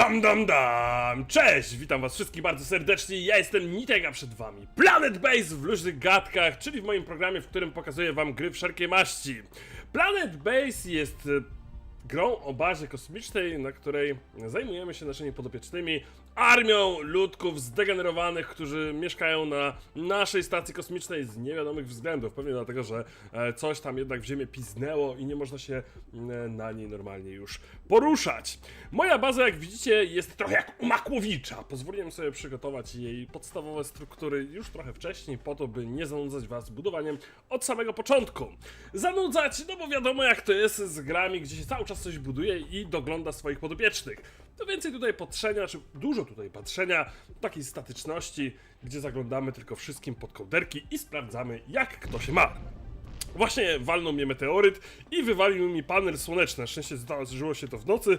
Dam, dam, dam! Cześć! Witam was wszystkich bardzo serdecznie. Ja jestem Nitega przed wami. Planet Base w luźnych gadkach, czyli w moim programie, w którym pokazuję wam gry wszelkiej maści. Planet Base jest e, grą o bazie kosmicznej, na której zajmujemy się naszymi podopiecznymi, armią ludków zdegenerowanych, którzy mieszkają na naszej stacji kosmicznej z niewiadomych względów. Pewnie dlatego, że e, coś tam jednak w ziemię piznęło i nie można się na niej normalnie już poruszać. Moja baza, jak widzicie, jest trochę jak u Makłowicza. Pozwoliłem sobie przygotować jej podstawowe struktury już trochę wcześniej, po to, by nie zanudzać was budowaniem od samego początku. Zanudzać, no bo wiadomo jak to jest z grami, gdzie się cały czas coś buduje i dogląda swoich podopiecznych. To więcej tutaj patrzenia, czy dużo tutaj patrzenia, takiej statyczności, gdzie zaglądamy tylko wszystkim pod kołderki i sprawdzamy, jak kto się ma. Właśnie walnął mnie meteoryt i wywalił mi panel słoneczny. Na szczęście zdarzyło się to w nocy.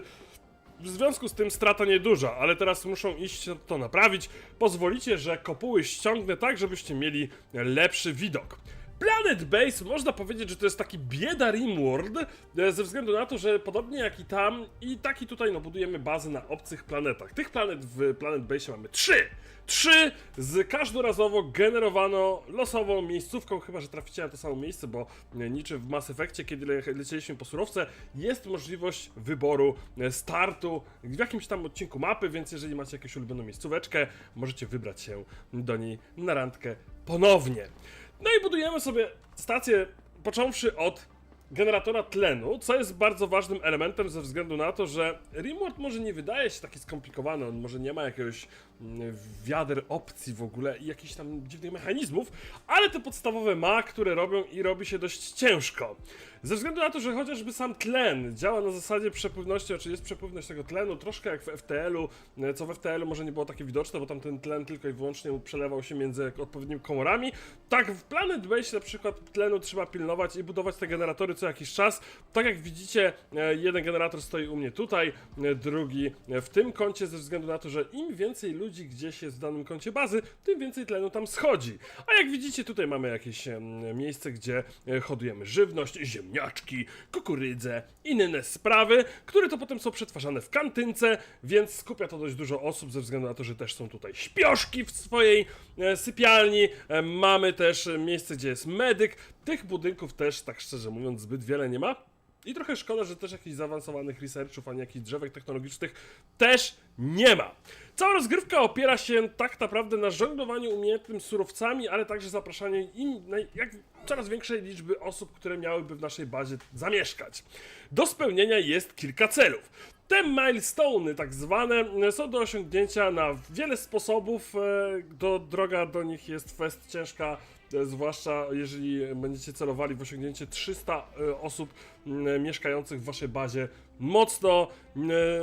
W związku z tym strata nieduża, ale teraz muszą iść to naprawić. Pozwolicie, że kopuły ściągnę tak, żebyście mieli lepszy widok. Planet Base można powiedzieć, że to jest taki bieda Rimworld, e, ze względu na to, że podobnie jak i tam, i tak i tutaj no, budujemy bazy na obcych planetach. Tych planet w Planet Base mamy trzy! Trzy z każdorazowo generowano losową miejscówką, chyba że traficie na to samo miejsce, bo e, niczym w Mass Effectie, kiedy le lecieliśmy po surowce, jest możliwość wyboru e, startu w jakimś tam odcinku mapy, więc jeżeli macie jakąś ulubioną miejscóweczkę, możecie wybrać się do niej na randkę ponownie. No i budujemy sobie stację, począwszy od generatora tlenu, co jest bardzo ważnym elementem ze względu na to, że Rimworld może nie wydaje się taki skomplikowany, on może nie ma jakiegoś wiader opcji w ogóle i jakichś tam dziwnych mechanizmów, ale te podstawowe ma, które robią i robi się dość ciężko. Ze względu na to, że chociażby sam tlen działa na zasadzie przepływności, czy jest przepływność tego tlenu, troszkę jak w FTL-u, e, co w FTL-u może nie było takie widoczne, bo tam ten tlen tylko i wyłącznie przelewał się między odpowiednimi komorami. Tak w Planet Base na przykład tlenu trzeba pilnować i budować te generatory co jakiś czas. Tak jak widzicie, e, jeden generator stoi u mnie tutaj, e, drugi w tym kącie, ze względu na to, że im więcej ludzi gdzieś jest w danym kącie bazy, tym więcej tlenu tam schodzi. A jak widzicie, tutaj mamy jakieś miejsce, gdzie e, hodujemy żywność, ziemniaczki, kukurydzę, inne sprawy, które to potem są przetwarzane w kantynce, więc skupia to dość dużo osób, ze względu na to, że też są tutaj śpioszki w swojej e, sypialni. E, mamy też miejsce, gdzie jest medyk. Tych budynków też, tak szczerze mówiąc, zbyt wiele nie ma. I trochę szkoda, że też jakichś zaawansowanych researchów, ani jakichś drzewek technologicznych też nie ma. Cała rozgrywka opiera się tak naprawdę na żonglowaniu umiejętnym surowcami, ale także zapraszaniu im jak coraz większej liczby osób, które miałyby w naszej bazie zamieszkać. Do spełnienia jest kilka celów. Te milestone, tak zwane, są do osiągnięcia na wiele sposobów. e, Do, droga do nich jest fest ciężka, e, zwłaszcza jeżeli będziecie celowali w osiągnięcie 300 e, osób mieszkających w waszej bazie. Mocno, e,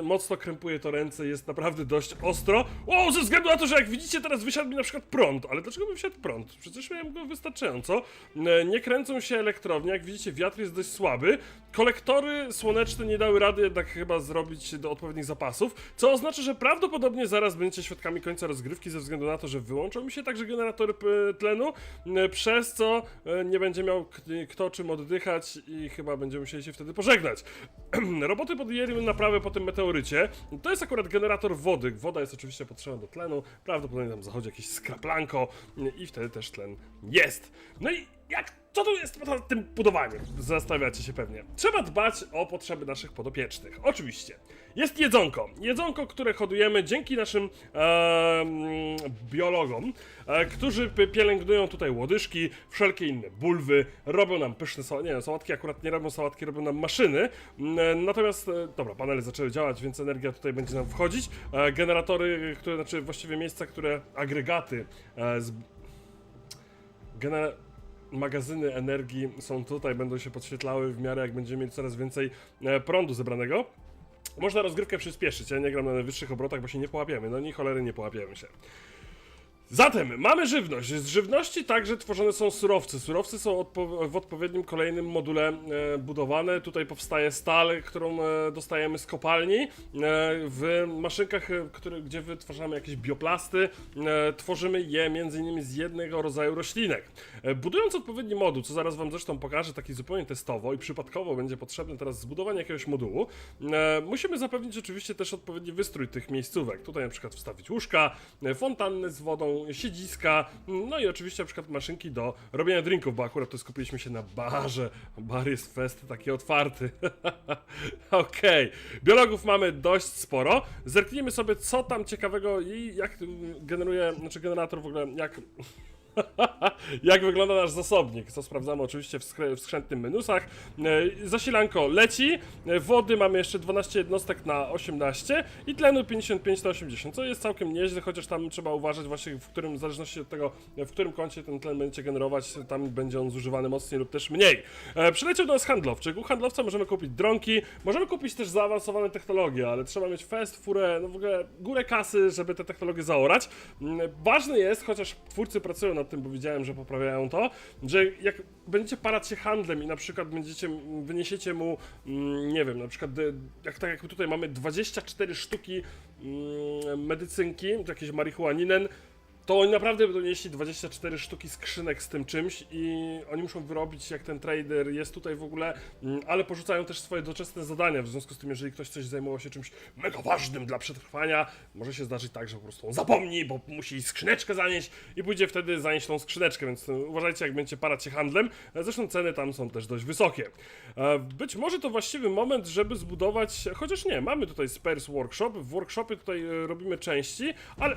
mocno krępuje to ręce, jest naprawdę dość ostro. O, ze względu na to, że jak widzicie, teraz wysiadł mi na przykład prąd. Ale dlaczego by wysiadł prąd? Przecież miałem go wystarczająco. E, Nie kręcą się elektrownie, jak widzicie, wiatr jest dość słaby. Kolektory słoneczne nie dały rady jednak chyba zrobić do odpowiednich zapasów, co oznacza, że prawdopodobnie zaraz będziecie świadkami końca rozgrywki ze względu na to, że wyłączą mi się także generatory tlenu, e, przez co e, nie będzie miał kto czym oddychać i chyba będziemy musieli się wtedy pożegnać. Roboty podjęli naprawę po tym meteorycie. To jest akurat generator wody. Woda jest oczywiście potrzebna do tlenu. Prawdopodobnie tam zachodzi jakieś skraplanko i wtedy też tlen jest. No i jak co tu jest poza tym budowaniem? Zastanawiacie się pewnie. Trzeba dbać o potrzeby naszych podopiecznych. Oczywiście. Jest jedzonko. Jedzonko, które hodujemy dzięki naszym em, biologom, e, którzy pielęgnują tutaj łodyżki, wszelkie inne bulwy, robią nam pyszne sałatki. Nie wiem, sałatki akurat nie robią sałatki, robią nam maszyny. Mm, e, Natomiast, e, dobra, panele zaczęły działać, więc energia tutaj będzie nam wchodzić. E, Generatory, które, znaczy właściwie miejsca, które agregaty e, z, Gener- magazyny energii są tutaj, będą się podświetlały w miarę jak będziemy mieli coraz więcej e, prądu zebranego. Można rozgrywkę przyspieszyć, ja nie gram na najwyższych obrotach, bo się nie połapiemy, no ni cholery nie połapiemy się. Zatem mamy żywność. Z żywności także tworzone są surowce. Surowce są odpo w odpowiednim kolejnym module e, budowane. Tutaj powstaje stal, którą e, dostajemy z kopalni. E, w maszynkach, e, które, gdzie wytwarzamy jakieś bioplasty, e, tworzymy je innymi z jednego rodzaju roślinek. E, budując odpowiedni moduł, co zaraz wam zresztą pokażę taki zupełnie testowo i przypadkowo będzie potrzebne teraz zbudowanie jakiegoś modułu, e, musimy zapewnić oczywiście też odpowiedni wystrój tych miejscówek. Tutaj na przykład wstawić łóżka, e, fontanny z wodą, siedziska, no i oczywiście na przykład maszynki do robienia drinków, bo akurat to skupiliśmy się na barze. Bar jest fest taki otwarty. Okej, biologów mamy dość sporo. Zerknijmy sobie co tam ciekawego i jak generuje, znaczy generator w ogóle, jak jak wygląda nasz zasobnik, co sprawdzamy oczywiście w, skre- w. E, Zasilanko leci, e, wody mamy jeszcze 12 jednostek na 18 i tlenu 55 na 80, co jest całkiem nieźle, chociaż tam trzeba uważać właśnie w którym, w zależności od tego, w którym kącie ten tlen będziecie generować, tam będzie on zużywany mocniej lub też mniej. E, Przyleciał do nas handlowczyk, u handlowca możemy kupić dronki, możemy kupić też zaawansowane technologie, ale trzeba mieć fest, furę, no w ogóle górę kasy, żeby te technologie zaorać. Mm, Ważne jest, chociaż twórcy pracują nad tym, bo widziałem, że poprawiają to, że jak będziecie parać się handlem i na przykład będziecie, wyniesiecie mu, mm, nie wiem, na przykład de- jak tak jak tutaj mamy 24 sztuki mm, medycynki, jakieś marihuaninen, to oni naprawdę będą nieśli 24 sztuki skrzynek z tym czymś i oni muszą wyrobić, jak ten trader jest tutaj w ogóle, mm, ale porzucają też swoje doczesne zadania, w związku z tym, jeżeli ktoś coś zajmował się czymś mega ważnym dla przetrwania, może się zdarzyć tak, że po prostu on zapomni, bo musi skrzyneczkę zanieść i pójdzie wtedy zanieść tą skrzyneczkę, więc e, uważajcie, jak będziecie parać się handlem. E, Zresztą ceny tam są też dość wysokie. E, Być może to właściwy moment, żeby zbudować, chociaż nie, mamy tutaj Spares Workshop, w workshopie tutaj robimy części, ale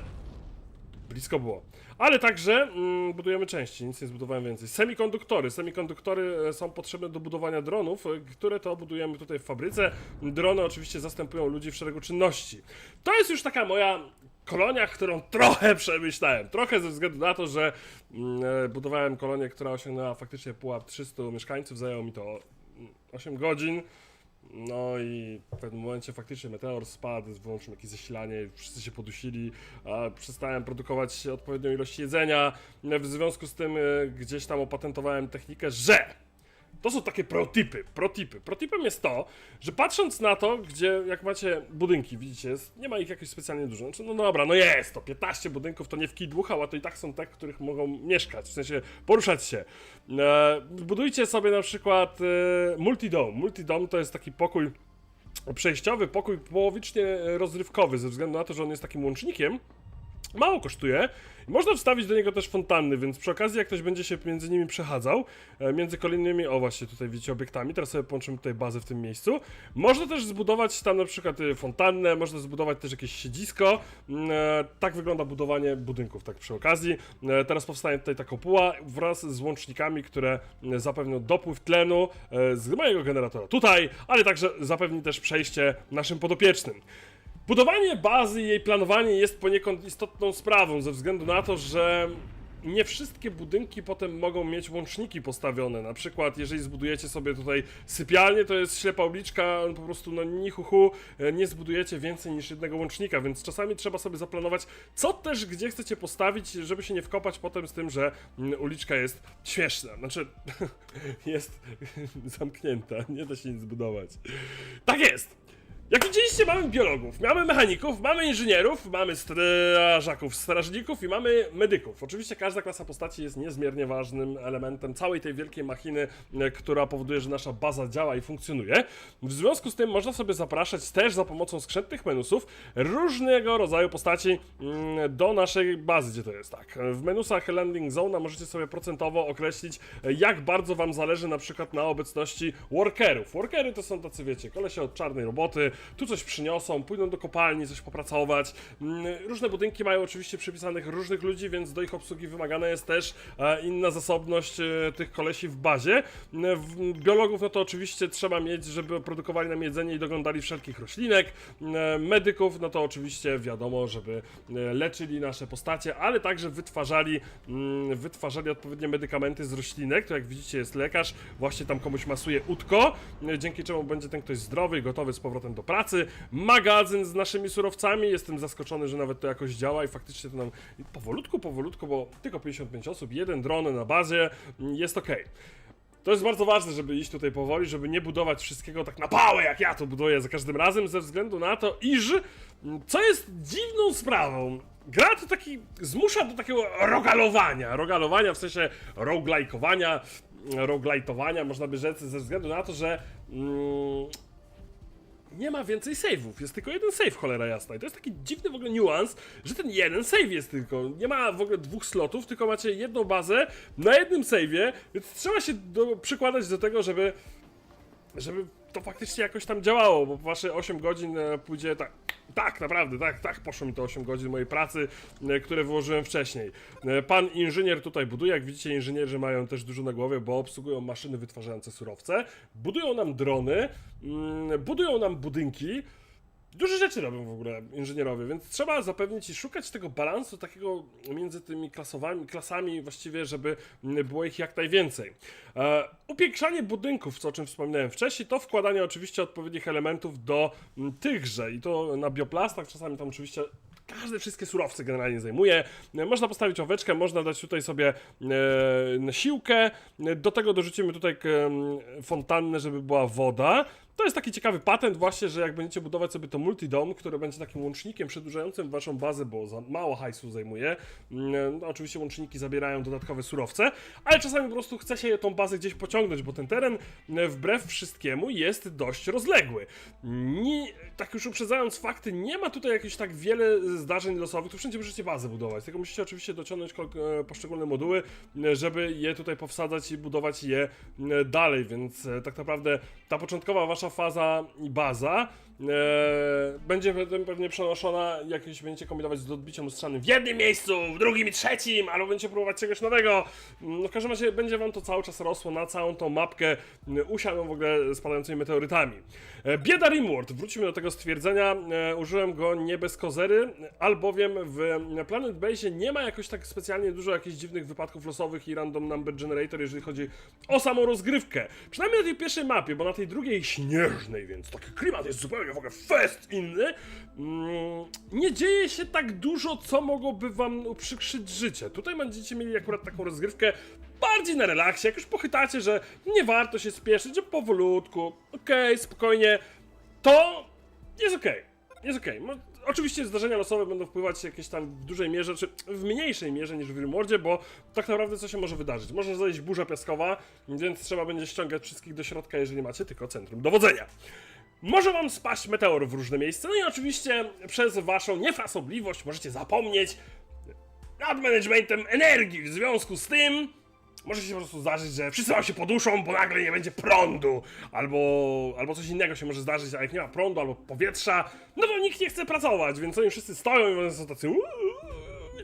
Blisko było. Ale także mm, budujemy części, nic nie zbudowałem więcej. Semikonduktory. Semikonduktory e, są potrzebne do budowania dronów, e, które to budujemy tutaj w fabryce. Drony oczywiście zastępują ludzi w szeregu czynności. To jest już taka moja kolonia, którą trochę przemyślałem. Trochę ze względu na to, że mm, e, budowałem kolonię, która osiągnęła faktycznie pułap 300 mieszkańców. Zajęło mi to mm, 8 godzin. No i w pewnym momencie faktycznie meteor spadł, wyłączyłem jakieś zasilanie, wszyscy się podusili, a przestałem produkować odpowiednią ilość jedzenia. W związku z tym e, gdzieś tam opatentowałem technikę, że to są takie protipy, protipy. Protipem jest to, że patrząc na to, gdzie jak macie budynki, widzicie, jest, nie ma ich jakoś specjalnie dużo. Znaczy, no dobra, no jest to 15 budynków, to nie w kij dmuchał, a to i tak są te, których mogą mieszkać, w sensie poruszać się. E, budujcie sobie na przykład e, multidom. Multidom to jest taki pokój przejściowy, pokój połowicznie rozrywkowy, ze względu na to, że on jest takim łącznikiem. Mało kosztuje. Można wstawić do niego też fontanny, więc przy okazji, jak ktoś będzie się między nimi przechadzał, e, między kolejnymi, o właśnie tutaj widzicie, obiektami, teraz sobie połączymy tutaj bazę w tym miejscu. Można też zbudować tam na przykład e, fontannę, można zbudować też jakieś siedzisko. Mm, e, Tak wygląda budowanie budynków, tak przy okazji. E, Teraz powstaje tutaj ta kopuła wraz z łącznikami, które zapewnią dopływ tlenu z mojego generatora tutaj, ale także zapewni też przejście naszym podopiecznym. Budowanie bazy i jej planowanie jest poniekąd istotną sprawą, ze względu na to, że nie wszystkie budynki potem mogą mieć łączniki postawione. Na przykład, jeżeli zbudujecie sobie tutaj sypialnię, to jest ślepa uliczka, po prostu no ni hu, hu e, nie zbudujecie więcej niż jednego łącznika, więc czasami trzeba sobie zaplanować, co też gdzie chcecie postawić, żeby się nie wkopać potem z tym, że mm, uliczka jest śmieszna. Znaczy, jest zamknięta, nie da się nic zbudować. Tak jest! Jak widzieliście, mamy biologów, mamy mechaników, mamy inżynierów, mamy strażaków, strażników i mamy medyków. Oczywiście każda klasa postaci jest niezmiernie ważnym elementem całej tej wielkiej machiny, e, która powoduje, że nasza baza działa i funkcjonuje. W związku z tym można sobie zapraszać też za pomocą skrzętnych menusów różnego rodzaju postaci mm, do naszej bazy, gdzie to jest tak. W menusach Landing Zone możecie sobie procentowo określić, e, jak bardzo wam zależy na przykład na obecności workerów. Workery to są tacy, wiecie, kolesie od czarnej roboty, tu coś przyniosą, pójdą do kopalni, coś popracować. Mm, Różne budynki mają oczywiście przypisanych różnych ludzi, więc do ich obsługi wymagana jest też e, inna zasobność e, tych kolesi w bazie. Mm, Biologów, no to oczywiście trzeba mieć, żeby produkowali nam jedzenie i doglądali wszelkich roślinek. Mm, Medyków, no to oczywiście wiadomo, żeby e, leczyli nasze postacie, ale także wytwarzali, wytwarzali odpowiednie medykamenty z roślinek. To jak widzicie jest lekarz, właśnie tam komuś masuje utko, e, dzięki czemu będzie ten ktoś zdrowy i gotowy z powrotem do pracy. Pracy, magazyn z naszymi surowcami. Jestem zaskoczony, że nawet to jakoś działa i faktycznie to nam powolutku, powolutku, bo tylko 55 osób, jeden dron na bazie, mm, jest ok. To jest bardzo ważne, żeby iść tutaj powoli, żeby nie budować wszystkiego tak na pałę, jak ja to buduję za każdym razem, ze względu na to, iż mm, co jest dziwną sprawą. Gra to taki zmusza do takiego rogalowania. Rogalowania w sensie roguelike'owania, roguelite'owania, można by rzec, ze względu na to, że mm, nie ma więcej save'ów, jest tylko jeden save, cholera jasna. I to jest taki dziwny w ogóle niuans, że ten jeden save jest tylko. Nie ma w ogóle dwóch slotów, tylko macie jedną bazę na jednym save'ie, więc trzeba się do, przykładać do tego, żeby, żeby to faktycznie jakoś tam działało, bo wasze 8 godzin e, pójdzie tak. Tak, naprawdę, tak, tak poszło mi to 8 godzin mojej pracy, e, które wyłożyłem wcześniej. E, Pan inżynier tutaj buduje, jak widzicie, inżynierzy mają też dużo na głowie, bo obsługują maszyny wytwarzające surowce, budują nam drony, mm, budują nam budynki. Duże rzeczy robią w ogóle inżynierowie, więc trzeba zapewnić i szukać tego balansu takiego między tymi klasowami, klasami właściwie, żeby było ich jak najwięcej. E, upiększanie budynków, co o czym wspominałem wcześniej, to wkładanie oczywiście odpowiednich elementów do tychże i to na bioplastach, czasami tam oczywiście każde wszystkie surowce generalnie zajmuje. E, Można postawić oweczkę, można dać tutaj sobie e, siłkę. E, Do tego dorzucimy tutaj em, fontannę, żeby była woda. To jest taki ciekawy patent właśnie, że jak będziecie budować sobie to multidom, który będzie takim łącznikiem przedłużającym waszą bazę, bo za mało hajsu zajmuje. mm, No, oczywiście łączniki zabierają dodatkowe surowce, ale czasami po prostu chce się tą bazę gdzieś pociągnąć, bo ten teren e, wbrew wszystkiemu jest dość rozległy. Nie, tak już uprzedzając fakty, nie ma tutaj jakichś tak wiele zdarzeń losowych, tu wszędzie możecie bazę budować, tylko musicie oczywiście dociągnąć e, poszczególne moduły, e, żeby je tutaj powsadzać i budować je e, dalej, więc tak naprawdę ta początkowa wasza faza i baza będzie potem pewnie przenoszona, jak już będziecie kombinować z odbiciem lustrzanym w jednym miejscu, w drugim i trzecim, albo będziecie próbować czegoś nowego. No w każdym razie będzie wam to cały czas rosło na całą tą mapkę m, usianą w ogóle spadającymi meteorytami. E, bieda Rimworld, wróćmy do tego stwierdzenia, e, użyłem go nie bez kozery, albowiem w Planet Base nie ma jakoś tak specjalnie dużo jakichś dziwnych wypadków losowych i random number generator, jeżeli chodzi o samą rozgrywkę. Przynajmniej na tej pierwszej mapie, bo na tej drugiej śnieżnej, więc taki klimat jest zupełnie w ogóle fest inny. Mm, nie dzieje się tak dużo, co mogłoby wam uprzykrzyć życie. Tutaj będziecie mieli akurat taką rozgrywkę bardziej na relaksie, jak już pochytacie, że nie warto się spieszyć, że powolutku, okej, spokojnie, to jest okej, jest okej. Mo- Oczywiście zdarzenia losowe będą wpływać jakieś tam w dużej mierze, czy w mniejszej mierze niż w Rimworldzie, bo tak naprawdę co się może wydarzyć? Może zajść burza piaskowa, więc trzeba będzie ściągać wszystkich do środka, jeżeli macie tylko centrum dowodzenia. Może wam spaść meteor w różne miejsca, no i oczywiście przez waszą niefrasobliwość możecie zapomnieć nad managementem energii. W związku z tym może się po prostu zdarzyć, że wszyscy wam się poduszą, bo nagle nie będzie prądu, albo, albo coś innego się może zdarzyć, a jak nie ma prądu albo powietrza, no to nikt nie chce pracować, więc oni wszyscy stoją i są tacy "Uuu,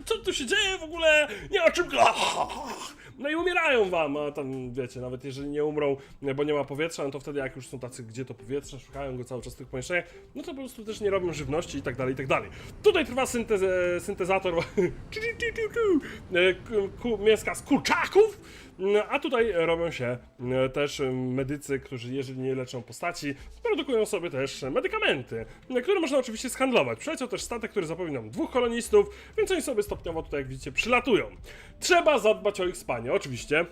co tu się dzieje w ogóle, nie ma czym no i umierają wam, a tam wiecie, nawet jeżeli nie umrą, bo nie ma powietrza, no to wtedy jak już są tacy, gdzie to powietrze, szukają go cały czas w tych pomieszczeniach, no to po prostu też nie robią żywności i tak dalej, i tak dalej. Tutaj trwa syntez, syntezator e, ku- ku- mięska z kurczaków, a tutaj robią się e, też medycy, którzy jeżeli nie leczą postaci, produkują sobie też medykamenty, e, które można oczywiście skhandlować. Przyleciał też statek, który zapewni nam dwóch kolonistów, więc oni sobie stopniowo tutaj, jak widzicie, przylatują. Trzeba zadbać o ich spanie, oczywiście.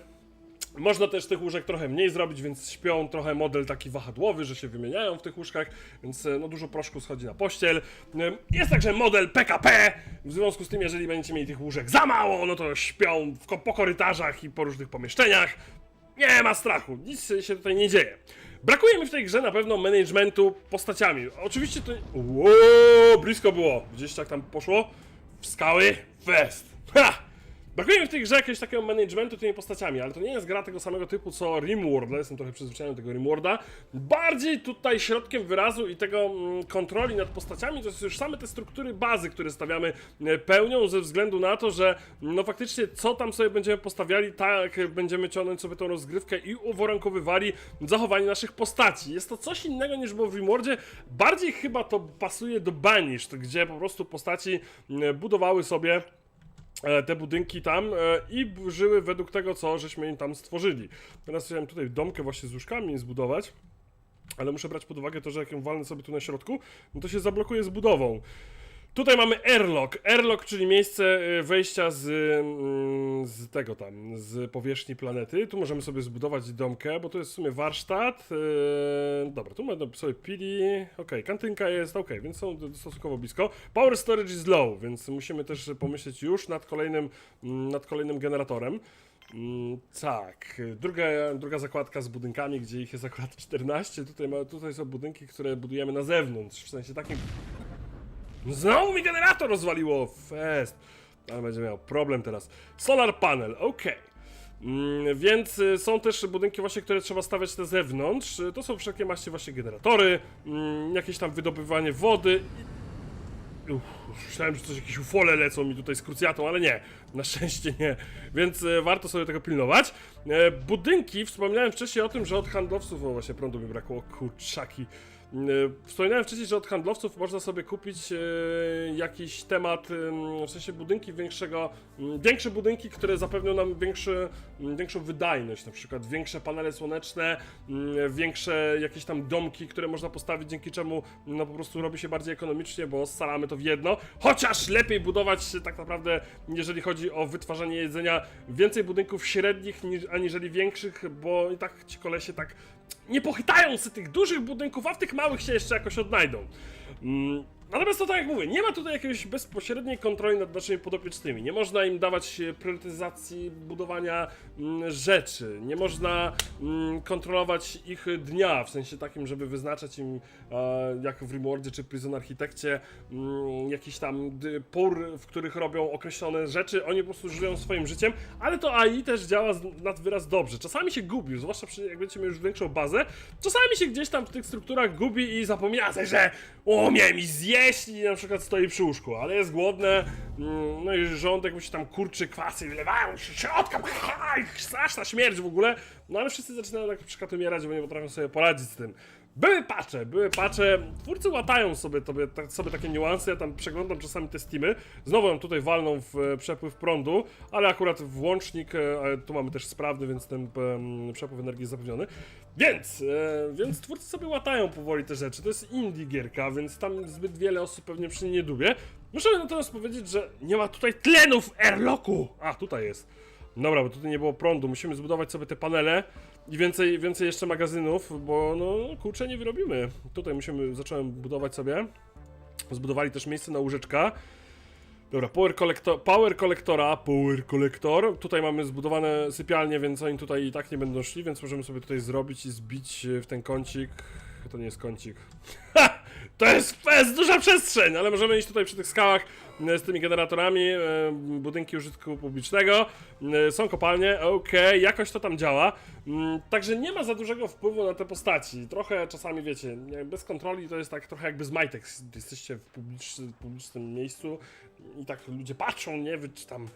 Można też tych łóżek trochę mniej zrobić, więc śpią trochę model taki wahadłowy, że się wymieniają w tych łóżkach, więc e, no dużo proszku schodzi na pościel. E, Jest także model PKP, w związku z tym jeżeli będziecie mieli tych łóżek za mało, no to śpią w, po korytarzach i po różnych pomieszczeniach. Nie ma strachu, nic się tutaj nie dzieje. Brakuje mi w tej grze na pewno managementu postaciami. Oczywiście to... Ło, blisko było. Gdzieś jak tam poszło? W skały? Fest. Ha! Brakuje w tej grze jakiegoś takiego managementu tymi postaciami, ale to nie jest gra tego samego typu co Rimworld, jestem trochę przyzwyczajony do tego Rimworlda. Bardziej tutaj środkiem wyrazu i tego mm, kontroli nad postaciami to jest już same te struktury bazy, które stawiamy e, pełnią ze względu na to, że no faktycznie co tam sobie będziemy postawiali, tak będziemy ciągnąć sobie tą rozgrywkę i uwarunkowywali zachowanie naszych postaci. Jest to coś innego niż było w Rimworldzie, bardziej chyba to pasuje do Banished, gdzie po prostu postaci mm, budowały sobie te budynki tam e, i żyły według tego, co żeśmy im tam stworzyli. Teraz chciałem tutaj domkę właśnie z łóżkami zbudować. ale muszę brać pod uwagę to, że jak ją walnę sobie tu na środku, no to się zablokuje z budową. Tutaj mamy airlock. Airlock, czyli miejsce y, wejścia z, mm, z tego tam, z powierzchni planety. Tu możemy sobie zbudować domkę, bo to jest w sumie warsztat. Yy, dobra, tu mamy sobie pili. Okej, kantynka jest, okej, więc są stosunkowo blisko. Power storage is low, więc musimy też pomyśleć już nad kolejnym, mm, nad kolejnym generatorem. Mm, tak, druga, druga zakładka z budynkami, gdzie ich jest akurat 14. Tutaj, ma, tutaj są budynki, które budujemy na zewnątrz, w sensie takim Znowu mi generator rozwaliło! Fest! Ale będzie miał problem teraz. Solar panel, okej. Mm, więc y, są też budynki właśnie, które trzeba stawiać na zewnątrz. Y, To są wszelkie maści właśnie generatory, mm, jakieś tam wydobywanie wody. Uff, myślałem, że coś jakieś ufole lecą mi tutaj z krucjatą, ale nie. Na szczęście nie. Więc e, warto sobie tego pilnować. E, budynki, wspominałem wcześniej o tym, że od handlowców, o właśnie prądu mi brakło, kurczaki. E, Wspominałem wcześniej, że od handlowców można sobie kupić e, jakiś temat, em, w sensie budynki większego, większe budynki, które zapewnią nam większy, większą wydajność, na przykład większe panele słoneczne, większe jakieś tam domki, które można postawić, dzięki czemu no po prostu robi się bardziej ekonomicznie, bo scalamy to w jedno. Chociaż lepiej budować tak naprawdę, jeżeli chodzi o wytwarzanie jedzenia, więcej budynków średnich niż, aniżeli większych, bo i tak ci kolesie tak nie pochytają z tych dużych budynków, a w tych małych się jeszcze jakoś odnajdą. Mm, Natomiast to tak jak mówię, nie ma tutaj jakiejś bezpośredniej kontroli nad naszymi podopiecznymi. Nie można im dawać e, priorytetyzacji budowania mm, rzeczy. Nie można mm, kontrolować ich dnia, w sensie takim, żeby wyznaczać im, e, jak w Rimworldzie czy Prison Architekcie, jakiś tam pór, w których robią określone rzeczy. Oni po prostu żyją swoim życiem, ale to AI też działa nad wyraz dobrze. Czasami się gubi, zwłaszcza jak będziemy już większą bazę, czasami się gdzieś tam w tych strukturach gubi i zapomina że umie mi zjeść i na przykład stoi przy łóżku, ale jest głodne, mm, no i żołądek mu się tam kurczy, kwasy i wylewają się środka, i straszna śmierć w ogóle, no ale wszyscy zaczynają tak przykład umierać, bo nie potrafią sobie poradzić z tym. Były pacze, były pacze, twórcy łatają sobie, tobie, sobie takie niuanse, ja tam przeglądam czasami te steamy, znowu nam tutaj walną w e, przepływ prądu, ale akurat włącznik, e, tu mamy też sprawny, więc ten em, przepływ energii jest zapewniony. Więc, e, więc twórcy sobie łatają powoli te rzeczy, to jest indie gierka, więc tam zbyt wiele osób pewnie przy niej nie dubie. Muszę natomiast powiedzieć, że nie ma tutaj tlenów airlocku! A, tutaj jest. Dobra, bo tutaj nie było prądu, musimy zbudować sobie te panele i więcej, więcej jeszcze magazynów, bo no kurczę nie wyrobimy. Tutaj musimy, zacząłem budować sobie. Zbudowali też miejsce na łóżeczka. Dobra, power, collector, power kolektora, power kolektor. Tutaj mamy zbudowane sypialnie, więc oni tutaj i tak nie będą szli, więc możemy sobie tutaj zrobić i zbić w ten kącik. To nie jest kącik. Ha! To jest, to jest duża przestrzeń, ale możemy iść tutaj przy tych skałach e, z tymi generatorami, e, budynki użytku publicznego, e, są kopalnie, okej, jakoś to tam działa. Mm, Także nie ma za dużego wpływu na te postaci. Trochę czasami wiecie, bez kontroli to jest tak trochę jakby z Majtex. Jesteście w publicznym, publicznym miejscu i tak ludzie patrzą, nie, wy czy tam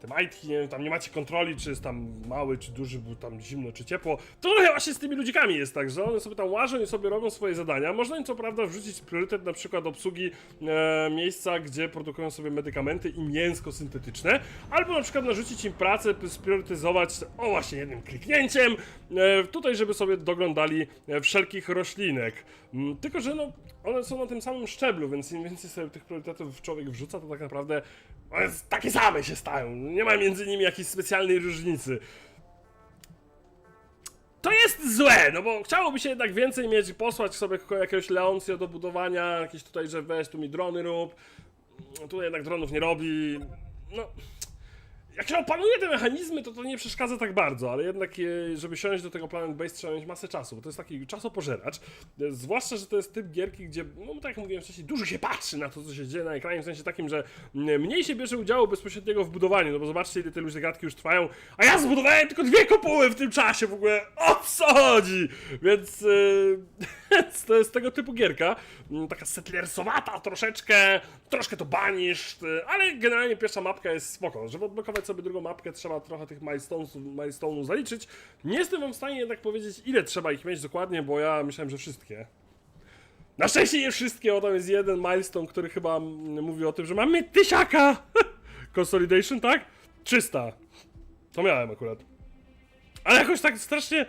te majtki, nie tam nie macie kontroli, czy jest tam mały, czy duży, bo tam zimno, czy ciepło. To trochę właśnie z tymi ludzikami jest tak, że one sobie tam łażą i sobie robią swoje zadania. Można im co prawda wrzucić priorytet na przykład obsługi e, miejsca, gdzie produkują sobie medykamenty i mięsko syntetyczne, albo na przykład narzucić im pracę, spriorytetyzować, o właśnie jednym kliknięciem, e, tutaj, żeby sobie doglądali e, wszelkich roślinek. Mm, Tylko, że no, one są na tym samym szczeblu, więc im więcej sobie tych priorytetów człowiek wrzuca, to tak naprawdę one takie same się stają. Nie ma między nimi jakiejś specjalnej różnicy. To jest złe, no bo chciałoby się jednak więcej mieć, posłać sobie jakiegoś Leoncio do budowania, jakieś tutaj, że weź tu mi drony rób. Tu jednak dronów nie robi. No. Jak się opanuje te mechanizmy, to to nie przeszkadza tak bardzo, ale jednak, e, żeby siąść do tego Planet Base, trzeba mieć masę czasu, bo to jest taki czasopożeracz. E, Zwłaszcza, że to jest typ gierki, gdzie, no tak jak mówiłem wcześniej, dużo się patrzy na to, co się dzieje na ekranie, w sensie takim, że mniej się bierze udziału bezpośredniego w budowaniu, no bo zobaczcie, ile te luźne gadki już trwają, a ja zbudowałem tylko dwie kopuły w tym czasie w ogóle, o co chodzi? Więc, e, to jest tego typu gierka, taka settlersowata troszeczkę, troszkę to banisz, ale generalnie pierwsza mapka jest spoko. Żeby odblokować sobie drugą mapkę, trzeba trochę tych milestonesów, milestone'ów zaliczyć. Nie jestem wam w stanie jednak powiedzieć, ile trzeba ich mieć dokładnie, bo ja myślałem, że wszystkie. Na szczęście nie wszystkie, bo tam jest jeden milestone, który chyba mówi o tym, że mamy tysiaka! Consolidation, tak? 300. To miałem akurat. Ale jakoś tak strasznie...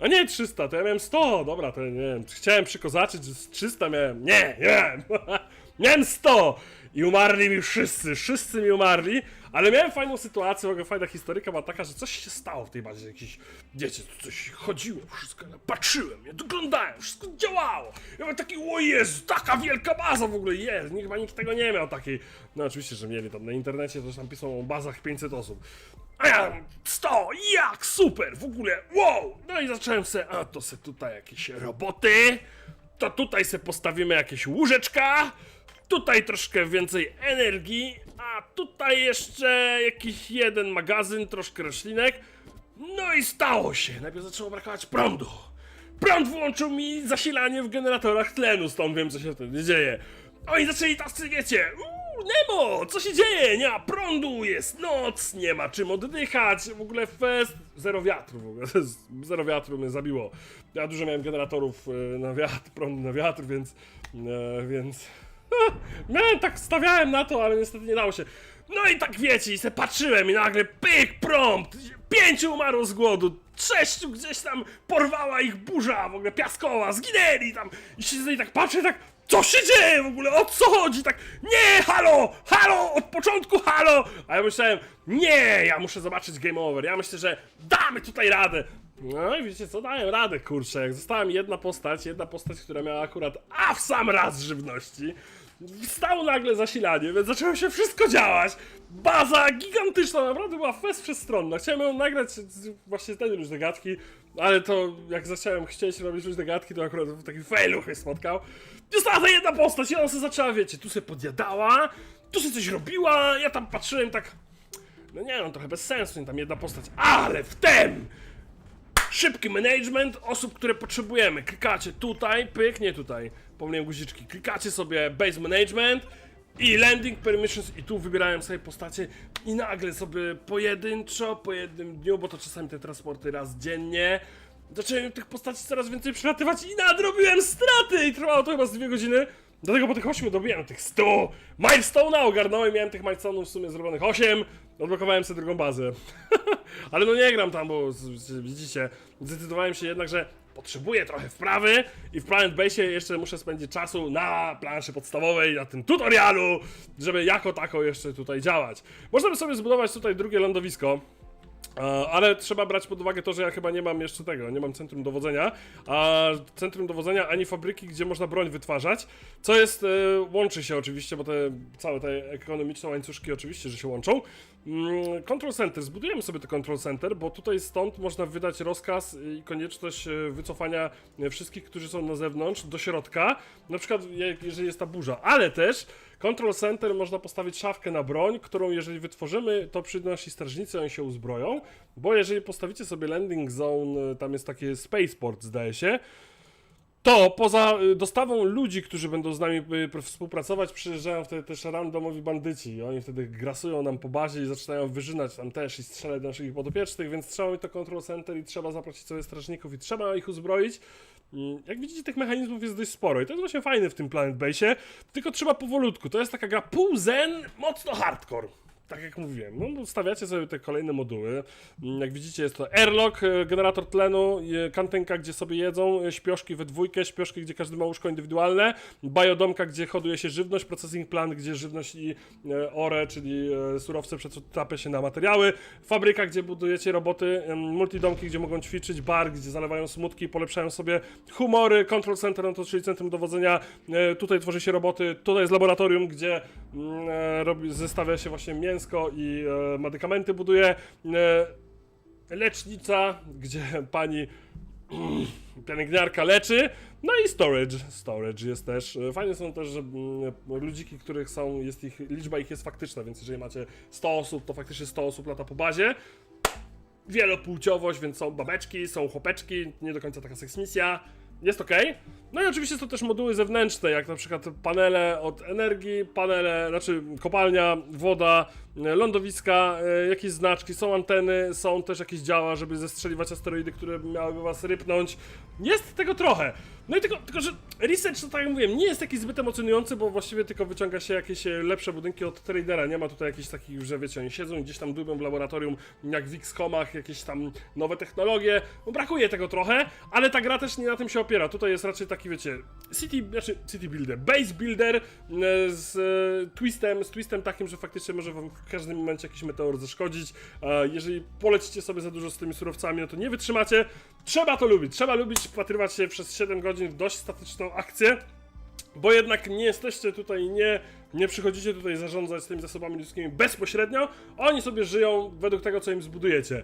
A nie 300, to ja miałem 100, dobra, to nie wiem, chciałem przykozaczyć, że z 300 miałem, nie, nie miałem, miałem 100 i umarli mi wszyscy, wszyscy mi umarli, ale miałem fajną sytuację, w ogóle fajna historyka była taka, że coś się stało w tej bazie, jakiś, wiecie, coś chodziło, wszystko, ja patrzyłem, ja doglądałem, wszystko działało, ja byłem taki, o Jezu, taka wielka baza w ogóle jest, nikt, nikt tego nie miał takiej, no oczywiście, że mieli tam na internecie, to tam piszą o bazach 500 osób, a ja 100, jak super, w ogóle, wow! No i zacząłem se, a to se tutaj jakieś roboty, to tutaj se postawimy jakieś łóżeczka, tutaj troszkę więcej energii, a tutaj jeszcze jakiś jeden magazyn, troszkę roślinek. No i stało się, najpierw zaczęło brakować prądu. Prąd włączył mi zasilanie w generatorach tlenu, stąd wiem co się wtedy dzieje. Oni zaczęli tacy, wiecie, uuu, Nemo, co się dzieje? Nie ma prądu, jest noc, nie ma czym oddychać, w ogóle fest, zero wiatru w ogóle, zero wiatru mnie zabiło. Ja dużo miałem generatorów e, na wiatr, prądu na wiatr, więc, e, więc... Miałem tak, stawiałem na to, ale niestety nie dało się. No i tak wiecie, i se patrzyłem i nagle pyk, prompt, pięciu umarło z głodu, sześciu gdzieś tam porwała ich burza, w ogóle piaskowa, zginęli tam. I siedzę i tak patrzę, tak, co się dzieje w ogóle, o co chodzi, tak, nie, halo, halo, od początku halo. A ja myślałem, nie, ja muszę zobaczyć game over, ja myślę, że damy tutaj radę. No i wiecie co, dałem radę, kurczę, jak została mi jedna postać, jedna postać, która miała akurat a w sam raz żywności, Stało nagle zasilanie, więc zaczęło się wszystko działać. Baza gigantyczna, naprawdę była fest wszechstronna. Chciałem ją nagrać właśnie ten różne gadki, ale to jak zacząłem chcieć robić różne gadki, to akurat w taki failuch mnie spotkał. Została ta jedna postać i ona sobie zaczęła, wiecie, tu sobie podjadała, tu sobie coś robiła, ja tam patrzyłem tak... No nie no, trochę bez sensu, nie tam jedna postać, ale wtem! Szybki management osób, które potrzebujemy. Klikacie tutaj, pyk, nie tutaj. Pomyliłem guziczki. Klikacie sobie base management i landing permissions i tu wybierają sobie postacie i nagle sobie pojedynczo, po jednym dniu, bo to czasami te transporty raz dziennie. Zacząłem tych postaci coraz więcej przelatywać i nadrobiłem straty i trwało to chyba z dwie godziny. Dlatego po tych 8 dobiłem tych 100 milestone'a, ogarnąłem, miałem tych milestone'ów w sumie zrobionych 8, odblokowałem sobie drugą bazę. Ale no nie gram tam, bo widzicie, zdecydowałem się jednak, że potrzebuję trochę wprawy i w Planet Base jeszcze muszę spędzić czasu na planszy podstawowej, na tym tutorialu, żeby jako tako jeszcze tutaj działać. Można by sobie zbudować tutaj drugie lądowisko, Ale trzeba brać pod uwagę to, że ja chyba nie mam jeszcze tego, nie mam centrum dowodzenia, a centrum dowodzenia ani fabryki, gdzie można broń wytwarzać, co jest, e, łączy się oczywiście, bo te całe te ekonomiczne łańcuszki oczywiście, że się łączą. Mm, Control Center, zbudujemy sobie to Control Center, bo tutaj stąd można wydać rozkaz i konieczność e, wycofania e, wszystkich, którzy są na zewnątrz, do środka, na przykład je- jeżeli jest ta burza, ale też Control Center można postawić szafkę na broń, którą jeżeli wytworzymy, to przy nasi strażnicy oni się uzbroją, bo jeżeli postawicie sobie landing zone, tam jest takie spaceport zdaje się, to poza y, dostawą ludzi, którzy będą z nami y, pr- współpracować, przyjeżdżają wtedy też randomowi bandyci i oni wtedy grasują nam po bazie i zaczynają wyżynać tam też i strzelać do naszych podopiecznych, więc trzeba mieć to control center i trzeba zaprosić sobie strażników i trzeba ich uzbroić. Mm, Jak widzicie, tych mechanizmów jest dość sporo i to jest właśnie fajne w tym Planet Base'ie, tylko trzeba powolutku. To jest taka gra pół zen, mocno hardcore. Tak jak mówiłem, no stawiacie sobie te kolejne moduły. Jak widzicie, jest to airlock, e, generator tlenu, e, kantenka, gdzie sobie jedzą, e, śpioszki we dwójkę, śpioszki, gdzie każdy ma łóżko indywidualne, biodomka, gdzie hoduje się żywność, processing plant, gdzie żywność i ore, czyli surowce przetapia się na materiały, fabryka, gdzie budujecie roboty, multidomki, gdzie mogą ćwiczyć, bar, gdzie zalewają smutki, polepszają sobie humory, control center, no to czyli centrum dowodzenia, tutaj tworzy się roboty, tutaj jest laboratorium, gdzie robi, zestawia się właśnie mięsko i e, medykamenty buduje, e, lecznica, gdzie pani pielęgniarka leczy, no i storage, storage jest też, e, fajne są też, że mm, ludziki, których są, jest ich, liczba ich jest faktyczna, więc jeżeli macie 100 osób, to faktycznie 100 osób lata po bazie, wielopłciowość, więc są babeczki, są chłopeczki, nie do końca taka seksmisja, jest ok. No i oczywiście są też moduły zewnętrzne, jak na przykład panele od energii, panele, znaczy kopalnia, woda, lądowiska, e, jakieś znaczki, są anteny, są też jakieś działa, żeby zestrzeliwać asteroidy, które miałyby was rypnąć. Jest tego trochę. No i tylko, tylko że research, to tak jak mówiłem, nie jest taki zbyt emocjonujący, bo właściwie tylko wyciąga się jakieś e, lepsze budynki od tradera. Nie ma tutaj jakichś takich, że wiecie, oni siedzą gdzieś tam dłubią w laboratorium, jak w XCOMach, jakieś tam nowe technologie. No, brakuje tego trochę, ale ta gra też nie na tym się opiera. Tutaj jest raczej taki, wiecie, city, znaczy city builder, base builder e, z e, twistem, z twistem takim, że faktycznie może wam w każdym momencie jakiś meteor zaszkodzić. E, Jeżeli polecicie sobie za dużo z tymi surowcami, no to nie wytrzymacie. Trzeba to lubić, trzeba lubić wpatrywać się przez 7 godzin w dość statyczną akcję. Bo jednak nie jesteście tutaj, nie, nie przychodzicie tutaj zarządzać tymi zasobami ludzkimi bezpośrednio, oni sobie żyją według tego, co im zbudujecie.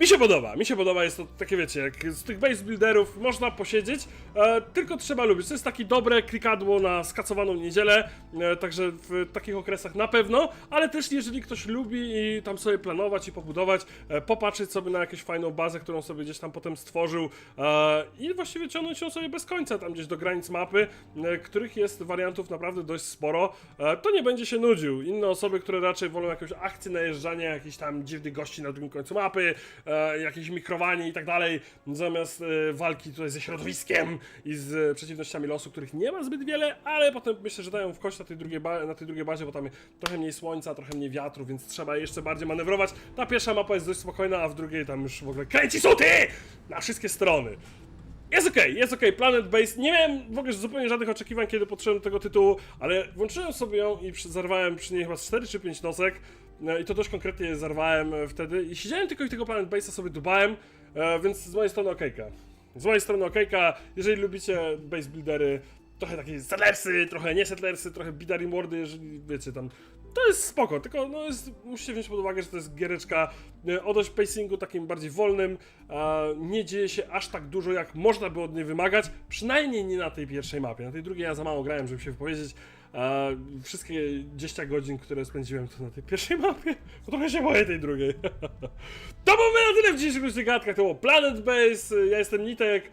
Mi się podoba, mi się podoba, jest to takie wiecie, jak z tych base builderów można posiedzieć, e, tylko trzeba lubić. To jest takie dobre klikadło na skacowaną niedzielę, e, także w takich okresach na pewno, ale też jeżeli ktoś lubi i tam sobie planować i pobudować, e, popatrzeć sobie na jakąś fajną bazę, którą sobie gdzieś tam potem stworzył e, i właściwie ciągnąć ją sobie bez końca, tam gdzieś do granic mapy, e, których jest wariantów naprawdę dość sporo, e, to nie będzie się nudził. Inne osoby, które raczej wolą jakąś akcję najeżdżania, jakichś tam dziwnych gości na drugim końcu mapy, e, jakieś mikrowanie i tak dalej, zamiast e, walki tutaj ze środowiskiem i z e, przeciwnościami losu, których nie ma zbyt wiele, ale potem myślę, że dają w kość na tej drugiej, na tej drugiej bazie, bo tam trochę mniej słońca, trochę mniej wiatru, więc trzeba jeszcze bardziej manewrować. Ta pierwsza mapa jest dość spokojna, a w drugiej tam już w ogóle kręci suty na wszystkie strony. Jest okej, jest okej, Planet Base. Nie miałem w ogóle zupełnie żadnych oczekiwań, kiedy do tego tytułu, ale włączyłem sobie ją i zarwałem przy niej chyba z 4 czy 5 nosek. E, I to dość konkretnie zarwałem e, wtedy. I siedziałem tylko i tego Planet Base'a sobie dubałem, e, więc z mojej strony okejka. Z mojej strony okejka, jeżeli lubicie base buildery, trochę takie settlersy, trochę nie settlersy, trochę bidary mordy, jeżeli wiecie tam. To jest spoko, tylko no jest, musicie wziąć pod uwagę, że to jest giereczka e, o dość pacingu takim bardziej wolnym. nie dzieje się aż tak dużo, jak można by od niej wymagać. Przynajmniej nie na tej pierwszej mapie. Na tej drugiej ja za mało grałem, żeby się wypowiedzieć. A wszystkie 10 godzin, które spędziłem to na tej pierwszej mapie, bo trochę się boję tej drugiej. to byłoby na tyle w dzisiejszych gadkach. To było Planet Base, ja jestem Nitek.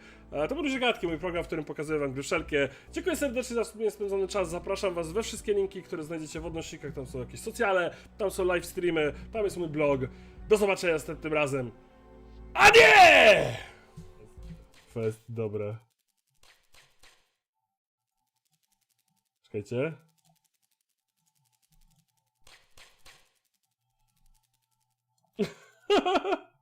To były gadki, mój program, w którym pokazuję wam gry wszelkie. Dziękuję serdecznie za wspólnie spędzony czas. Zapraszam was we wszystkie linki, które znajdziecie w odnośnikach. Tam są jakieś socjale, tam są live streamy, tam jest mój blog. Do zobaczenia następnym razem. A nie! Fest, dobre. Bitte?